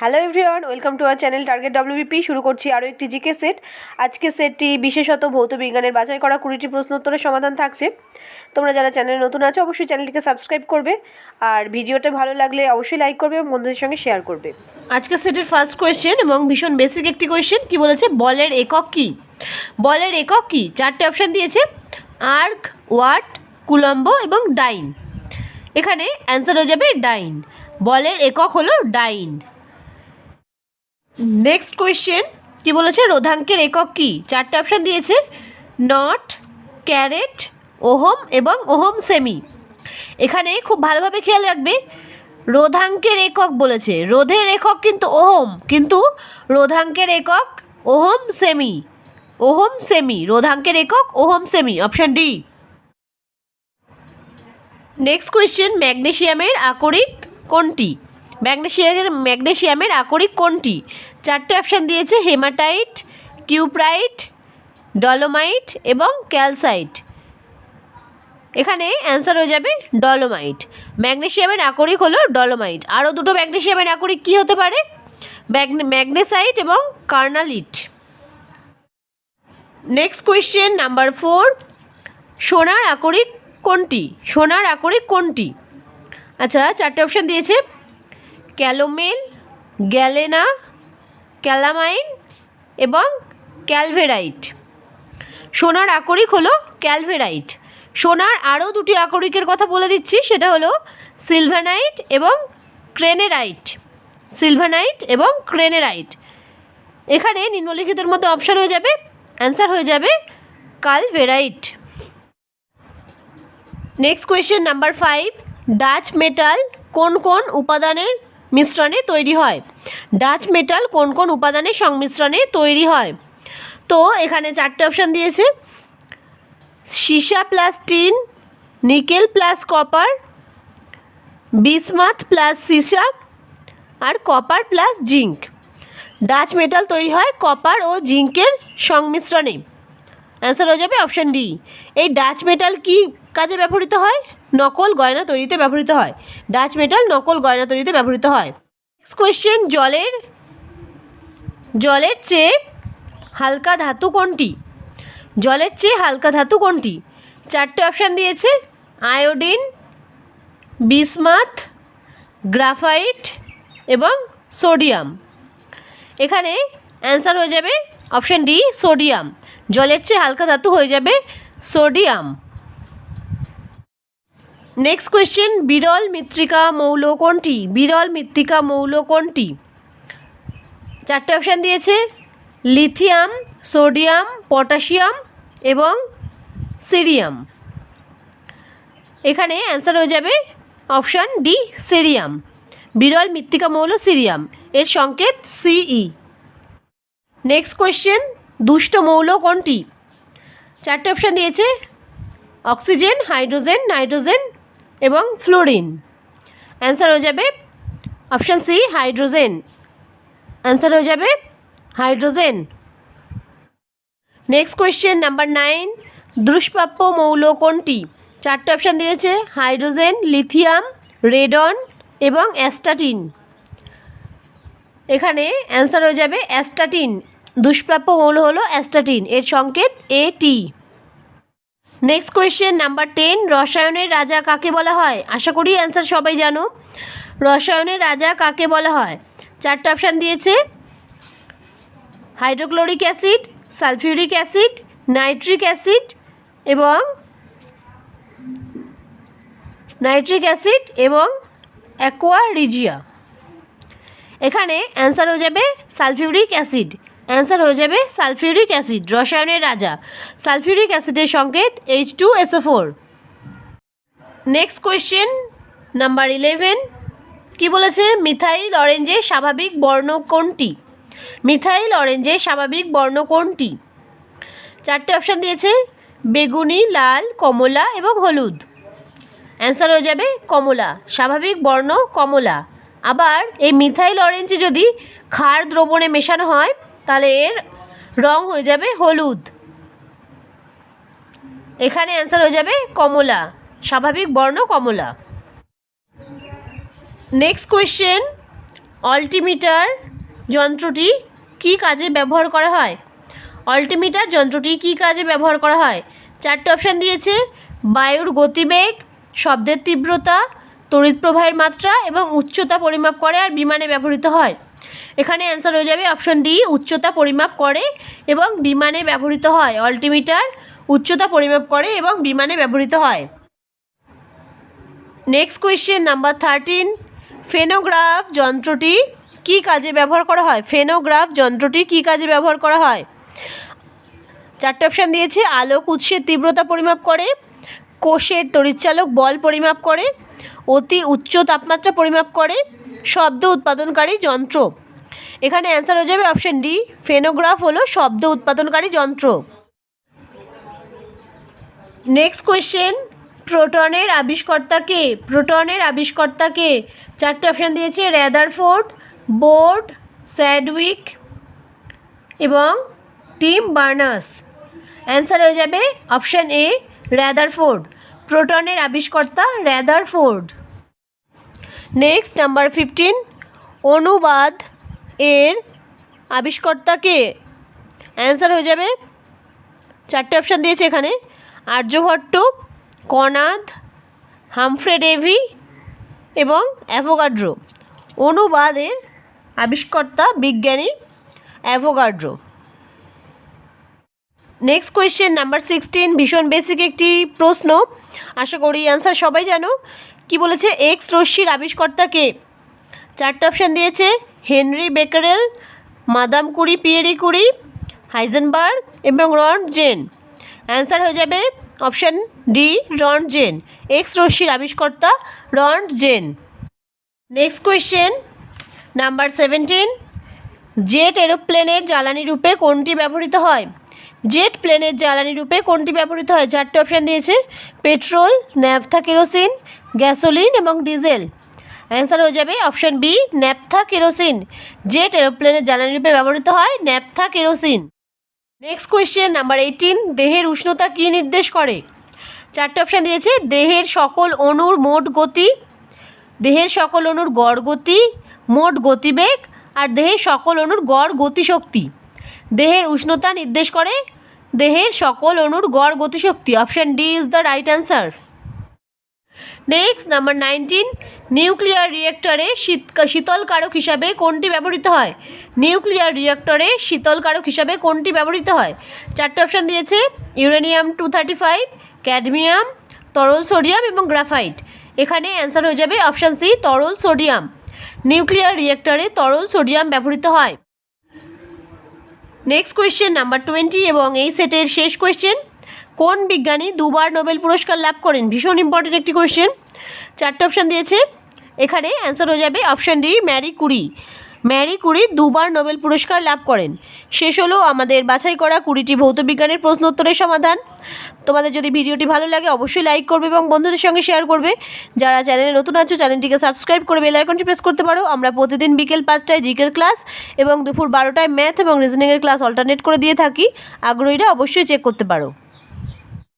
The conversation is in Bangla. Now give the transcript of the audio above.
Hello everyone, welcome to our channel target WBP. শুরু করছি আরও একটি জিকে সেট। আজকের সেটটি বিশেষত ভৌত বিজ্ঞানের বাছাই করা কুড়িটি প্রশ্নোত্তরের সমাধান থাকছে। তোমরা যারা চ্যানেলে নতুন আছো, অবশ্যই চ্যানেলটিকে সাবস্ক্রাইব করবে। আর ভিডিওটা ভালো লাগলে অবশ্যই লাইক করবে এবং বন্ধুদের সঙ্গে শেয়ার করবে। আজকের সেটের ফার্স্ট কোয়েশ্চেন এবং ভীষণ বেসিক একটি কোয়েশ্চেন কি বলেছে? বলের একক কি? বলের একক কি? চারটে অপশান দিয়েছে আর্ক ওয়াট কুলম্ব এবং ডাইন এখানে অ্যান্সার হয়ে যাবে ডাইন বলের একক হলো ডাইন নেক্সট কোয়েশ্চেন কি বলেছে? রোধাঙ্কের একক কি? চারটে অপশান দিয়েছে। নট ক্যারেট ওহম এবং ওহম সেমি এখানে খুব ভালোভাবে খেয়াল রাখবে। রোধাঙ্কের একক বলেছে। রোধের একক কিন্তু ওহম, কিন্তু রোধাঙ্কের একক ওহম সেমি ওহম সেমি রোধাঙ্কের একক ওহম সেমি অপশান ডি নেক্সট কোয়েশ্চেন ম্যাগনেশিয়ামের আকরিক কোনটি? ম্যাগনেশিয়ামের ম্যাগনেশিয়ামের আকরিক কোনটি? চারটে অপশান দিয়েছে, হেমাটাইট, কিউপ্রাইট, ডলোমাইট এবং ক্যালসাইট। এখানে অ্যান্সার হয়ে যাবে ডলোমাইট। ম্যাগনেশিয়ামের আকরিক হলো ডলোমাইট। আরও দুটো ম্যাগনেশিয়ামের আকরিক কী হতে পারে? ম্যাগনেসাইট এবং carnallite. Next question number four সোনার আকরিক কোনটি? সোনার আকরিক কোনটি? আচ্ছা চারটে অপশান দিয়েছে। ক্যালোমেল, গ্যালেনা, ক্যালামাইন এবং ক্যালভেরাইট। সোনার আকরিক হলো ক্যালভেরাইট। সোনার আরও দুটি আকরিকের কথা বলে দিচ্ছি, সেটা হলো সিলভানাইট এবং ক্রেনেরাইট। সিলভানাইট এবং ক্রেনেরাইট। এখানে নিম্নলিখিতের মধ্যে অপশান হয়ে যাবে, অ্যান্সার হয়ে যাবে calaverite. Next question number five, Dutch metal কোন কোন উপাদানের মিশ্রণে তৈরি হয়। ডাচ মেটাল কোন কোন উপাদানের সংমিশ্রণে তৈরি হয়? তো এখানে চারটে অপশান দিয়েছে। সীসা plus tin nickel plus copper bismuth plus সীসা আর copper plus zinc Dutch metal তৈরি হয় কপার ও জিঙ্কের সংমিশ্রণে। অ্যান্সার হয়ে যাবে অপশান ডি এই ডাচ মেটাল কি কাজে ব্যবহৃত হয়? নকল গয়না তৈরিতে ব্যবহৃত হয়। ডাচ মেটাল নকল গয়না তৈরিতে ব্যবহৃত হয়। নেক্সট কোয়েশ্চেন জলের জলের চেয়ে হালকা ধাতু কোনটি? জলের চেয়ে হালকা ধাতু কোনটি? চারটে অপশান দিয়েছে। আয়োডিন বিসমাথ গ্রাফাইট এবং সোডিয়াম এখানে অ্যান্সার হয়ে যাবে অপশান ডি সোডিয়াম জলের চেয়ে হালকা ধাতু হয়ে যাবে সোডিয়াম নেক্সট কোয়েশ্চেন বিরল মৃত্তিকা মৌল কোনটি বিরল মৃত্তিকা মৌল কোনটি চারটে অপশান দিয়েছে লিথিয়াম সোডিয়াম পটাশিয়াম এবং সিরিয়াম এখানে অ্যান্সার হয়ে যাবে অপশান ডি সিরিয়াম বিরল মৃত্তিকা মৌল সিরিয়াম এর সংকেত সিই নেক্সট কোয়েশ্চেন দুষ্ট মৌল কোনটি? চারটে অপশান দিয়েছে অক্সিজেন হাইড্রোজেন নাইট্রোজেন এবং ফ্লোরিন অ্যান্সার হয়ে যাবে অপশান সি হাইড্রোজেন অ্যান্সার হয়ে যাবে hydrogen next question number nine দুষ্প্রাপ্য মৌল কোনটি? চারটে অপশান দিয়েছে হাইড্রোজেন লিথিয়াম রেডন এবং অ্যাস্টাটিন এখানে অ্যান্সার হয়ে যাবে অ্যাস্টাটিন দুষ্প্রাপ্য মৌল হলো অ্যাস্টাটিন এর সংকেত A T next question number ten রসায়নের রাজা কাকে বলা হয়? আশা করি অ্যান্সার সবাই জানো। রসায়নের রাজা কাকে বলা হয়? চারটে অপশান দিয়েছে। Hydrochloric acid sulphuric acid nitric acid এবং নাইট্রিক অ্যাসিড এবং অ্যাকোয়া রিজিয়া এখানে অ্যান্সার হয়ে যাবে সালফিউরিক অ্যাসিড অ্যান্সার হয়ে যাবে সালফিউরিক অ্যাসিড, রসায়নের রাজা। সালফিউরিক অ্যাসিডের সংকেত H two S SO four next question number eleven কী বলেছে? মিথাইল অরেঞ্জের স্বাভাবিক বর্ণ কোনটি? মিথাইল অরেঞ্জের স্বাভাবিক বর্ণ কোনটি? চারটে অপশান দিয়েছে, বেগুনি, লাল, কমলা এবং হলুদ। অ্যান্সার হয়ে যাবে, কমলা। স্বাভাবিক বর্ণ কমলা। আবার এই মিথাইল অরেঞ্জে যদি ক্ষার দ্রবণে মেশানো হয় তাহলে এর রং হয়ে যাবে হলুদ। এখানে অ্যান্সার হয়ে যাবে কমলা। স্বাভাবিক বর্ণ কমলা। নেক্সট কোয়েশ্চেন অল্টিমিটার যন্ত্রটি কী কাজে ব্যবহার করা হয়? অল্টিমিটার যন্ত্রটি কী কাজে ব্যবহার করা হয়? চারটে অপশান দিয়েছে, বায়ুর গতিবেগ, শব্দের তীব্রতা, তড়িৎ প্রবাহের মাত্রা এবং উচ্চতা পরিমাপ করে আর বিমানে ব্যবহৃত হয়। এখানে অ্যান্সার হয়ে যাবে অপশন ডি উচ্চতা পরিমাপ করে এবং বিমানে ব্যবহৃত হয়। অল্টিমিটার উচ্চতা পরিমাপ করে এবং বিমানে ব্যবহৃত হয়। Next question number thirteen phonograph যন্ত্রটি কী কাজে ব্যবহার করা হয়? ফেনোগ্রাফ যন্ত্রটি কী কাজে ব্যবহার করা হয়? চারটে অপশান দিয়েছে, আলোক উৎসের তীব্রতা পরিমাপ করে, কোষের তড়িৎচালক বল পরিমাপ করে, অতি উচ্চ তাপমাত্রা পরিমাপ করে শব্দ উৎপাদনকারী যন্ত্র। এখানে অ্যান্সার হয়ে যাবে অপশান ডি ফেনোগ্রাফ হলো শব্দ উৎপাদনকারী যন্ত্র। নেক্সট কোয়েশ্চেন প্রোটনের আবিষ্কর্তাকে প্রোটনের আবিষ্কর্তাকে চারটে অপশান দিয়েছে র্যাদারফোর্ড বোর্ড স্যাডউইক এবং টিম বার্নার্স অ্যান্সার হয়ে যাবে অপশান এ র্যাদারফোর্ড প্রোটনের আবিষ্কর্তা র্যাদারফোর্ড নেক্সট নাম্বার ফিফটিন অনুবাদ এর আবিষ্কর্তাকে অ্যান্সার হয়ে যাবে। চারটে অপশান দিয়েছে এখানে। আর্যভট্ট কনাদ হামফ্রে ডেভি এবং অ্যাভোগাড্রো। অনুবাদের আবিষ্কর্তা বিজ্ঞানী Avogadro. Next question number sixteen ভীষণ বেসিক একটি প্রশ্ন। আশা করি অ্যান্সার সবাই জানো। কি বলেছে? এক্স রশ্মির আবিষ্কর্তাকে। চারটে অপশান দিয়েছে। Henri Becquerel, Madame Curie, Pierre Curie, Heisenberg এবং রন জেন। অ্যান্সার হয়ে যাবে অপশান ডি রন জেন। এক্স রশ্মির আবিষ্কর্তা, Roentgen. Next question number seventeen jet এরোপ্লেনের জ্বালানি রূপে কোনটি ব্যবহৃত হয়? জেট প্লেনের জ্বালানি রূপে কোনটি ব্যবহৃত হয়? চারটে অপশান দিয়েছে। পেট্রোল, ন্যাপথা কেরোসিন, গ্যাসোলিন এবং ডিজেল। অ্যান্সার হয়ে যাবে option B, naphtha kerosene. Jet এরোপ্লেনের জ্বালানি রূপে ব্যবহৃত হয় naphtha kerosene. Next question number eighteen, দেহের উষ্ণতা কী নির্দেশ করে? চারটে অপশান দিয়েছে, দেহের সকল অণুর মোট গতি, দেহের সকল অণুর গড় গতি, মোট গতিবেগ, আর দেহের সকল অণুর গড় গতিশক্তি। দেহের উষ্ণতা নির্দেশ করে। দেহের সকল অণুর গড় গতিশক্তি। Option D is the right answer. Next, number nineteen, nuclear রিয়েক্টরে শীত শীতলকারক হিসাবে কোনটি ব্যবহৃত হয়? নিউক্লিয়ার রিয়েক্টরে শীতলকারক হিসাবে কোনটি ব্যবহৃত হয়? চারটে অপশান দিয়েছে। Uranium two thirty five, cadmium, তরল সোডিয়াম এবং গ্রাফাইট। এখানে অ্যান্সার হয়ে যাবে অপশান সি, তরল সোডিয়াম। নিউক্লিয়ার রিয়েক্টরে তরল সোডিয়াম ব্যবহৃত হয়। নেক্সট কোয়েশ্চেন নাম্বার টোয়েন্টি এবং এই সেটের শেষ কোয়েশ্চেন কোন বিজ্ঞানী দুবার নোবেল পুরস্কার লাভ করেন? ভীষণ ইম্পর্টেন্ট একটি কোয়েশ্চেন চারটে অপশান দিয়েছে। এখানে অ্যান্সার হয়ে যাবে option D Marie Curie Marie Curie দুবার নোবেল পুরস্কার লাভ করেন। শেষ হলো আমাদের বাছাই করা কুড়িটি ভৌত বিজ্ঞানের প্রশ্নোত্তরের সমাধান। তোমাদের যদি ভিডিওটি ভালো লাগে, অবশ্যই লাইক করবে এবং বন্ধুদের সঙ্গে শেয়ার করবে। যারা চ্যানেলে নতুন আছো চ্যানেলটিকে সাবস্ক্রাইব করে বেল আইকনটি প্রেস করতে পারো। আমরা প্রতিদিন বিকেল পাঁচটায় জিকের ক্লাস এবং দুপুর বারোটায় ম্যাথ এবং রিজনিংয়ের ক্লাস অল্টারনেট করে দিয়ে থাকি। আগ্রহীরা অবশ্যই চেক করতে পারো।